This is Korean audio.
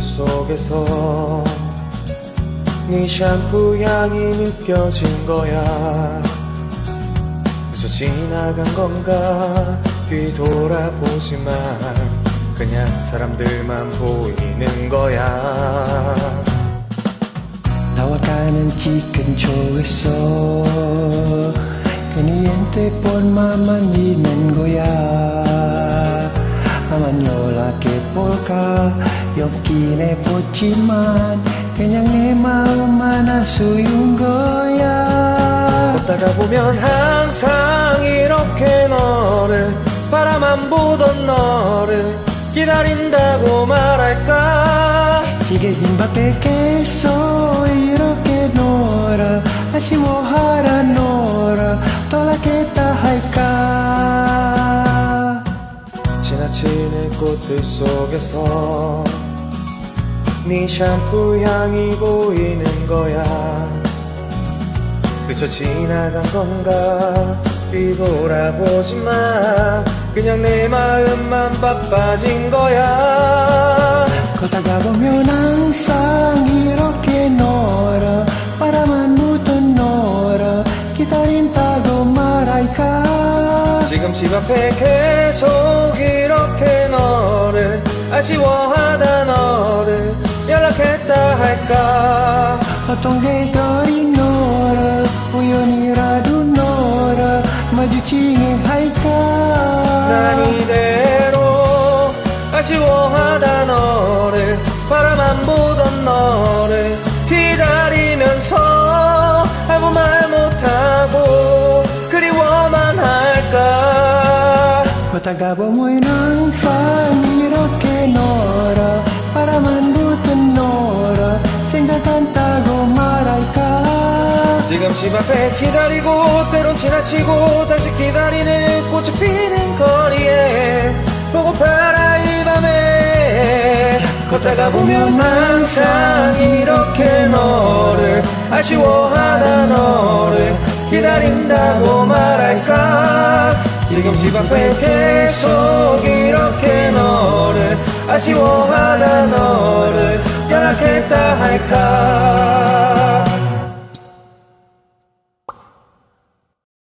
속에서 네 샴푸 향이 느껴진 거야 그저 지나간 건가 뒤돌아보지만 그냥 사람들만 보이는 거야 Tawakan chicken choiso Kaniente pon mamanimen goya Amanyola polka Yonkine pochiman Kanyang ne maumana suyung goya 걷다가 보면 항상 이렇게 너를 바라만 보던 너를 기다린다고 말할까? 지게진 밖에 계속 이렇게 놀아. 아쉬워하라 놀아 지나치는 꽃들 속에서 네 샴푸 향이 보이는 거야. 그저 지나간 건가? 뒤돌아보지 마. 그냥 내 마음만 바빠진 거야. 걷다가 보면 항상 이렇게 지금 집 앞에 계속 이렇게 너를 아쉬워하다 너를 연락했다 할까? 어떤 개들이 놀아 우연이라도 놀아 마주치게 할까? 난 이대로 아쉬워하다 너 걷다가 보면 항상 이렇게 놀아. 바람만 붙은 놀아. 생각한다고 말할까? 지금 집 앞에 기다리고 때론 지나치고 다시 기다리는 꽃이 피는 거리에 보고파라 이 밤에 걷다가 보면 항상 이렇게 너를 아쉬워하다 너를 기다린다고 말할까 지금 집 앞에 계속 이렇게 너를 아쉬워하다 너를 연락했다 할까